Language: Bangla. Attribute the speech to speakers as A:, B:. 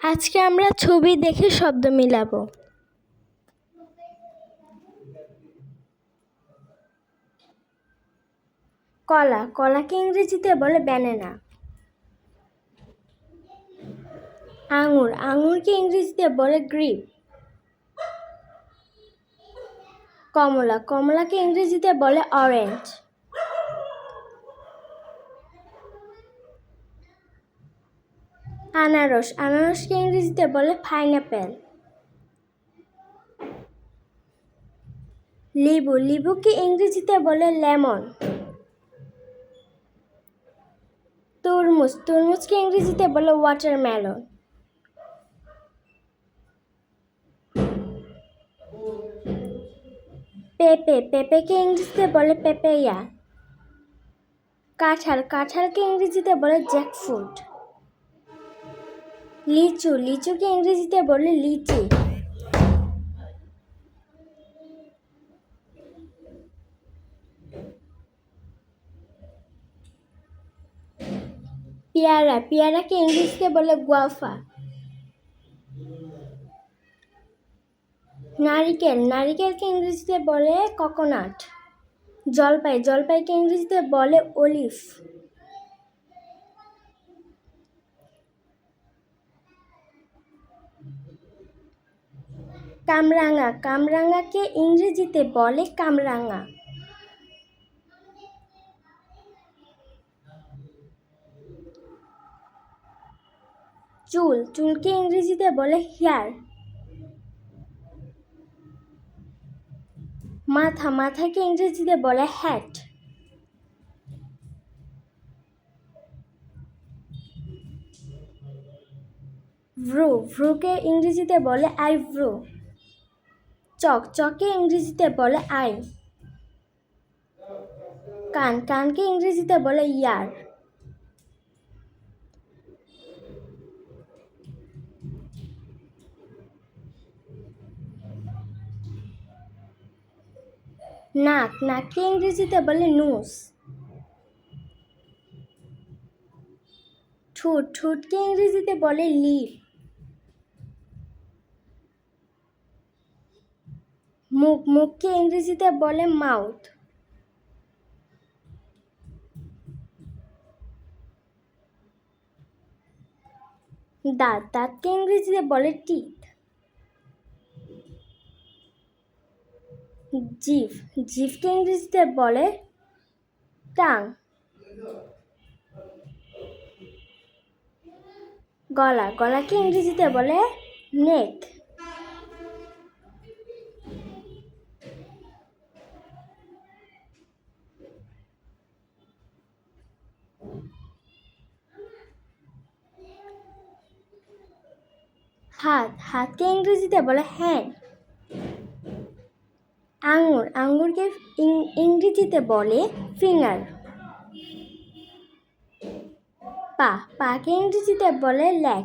A: আজকে আমরা ছবি দেখে শব্দ মিলাবো। কলা, কলাকে ইংরেজিতে বলে ব্যানানা আঙুর, আঙুরকে ইংরেজিতে বলে গ্রিপ কমলা, কমলাকে ইংরেজিতে বলে অরেঞ্জ আনারস, আনারসকে ইংরেজিতে বলে পাইনঅ্যাপেল লেবু, লেবুকে ইংরেজিতে বলে লেমন। তরমুজ, তরমুজকে ইংরেজিতে বলে ওয়াটারমেলন পেঁপে, পেঁপেকে ইংরেজিতে বলে পেঁপেয়া। কাঁঠাল, কাঁঠালকে ইংরেজিতে বলে জ্যাকফ্রুট লিচু, লিচুকে ইংরেজিতে বলে লিচি। পেয়ারা, পেয়ারাকে ইংরেজিতে বলে গুয়াফা। নারিকেল, নারিকেলকে ইংরেজিতে বলে কোকোনাট জলপাই, জলপাইকে ইংরেজিতে বলে অলিভ কামরাঙা, কামরাঙাকে ইংরেজিতে বলে কামরাঙা। চুল, চুলকে ইংরেজিতে বলে হেয়ার। মাথা, মাথাকে ইংরেজিতে বলে হ্যাট। ভ্রু, ভ্রুকে ইংরেজিতে বলে আইভ্রু চক, চকে ইংরেজিতে বলে আই। কান, কানকে ইংরেজিতে বলে ইয়ার। নাক, নাককে ইংরেজিতে বলে নোস। ঠোঁট, ঠোঁটকে ইংরেজিতে বলে লিপ মুখ মুখকে ইংরেজিতে বলে মাউথ। দাঁত দাঁতকে ইংরেজিতে বলে টিথ জিভ জিভকে ইংরেজিতে বলে টাং। গলা গলাকে ইংরেজিতে বলে নেক। হাত হাতকে ইংরেজিতে বলে হ্যান্ড আঙুর, আঙুরকে ইংরেজিতে বলে ফিঙ্গার। পা, পাকে ইংরেজিতে বলে লেগ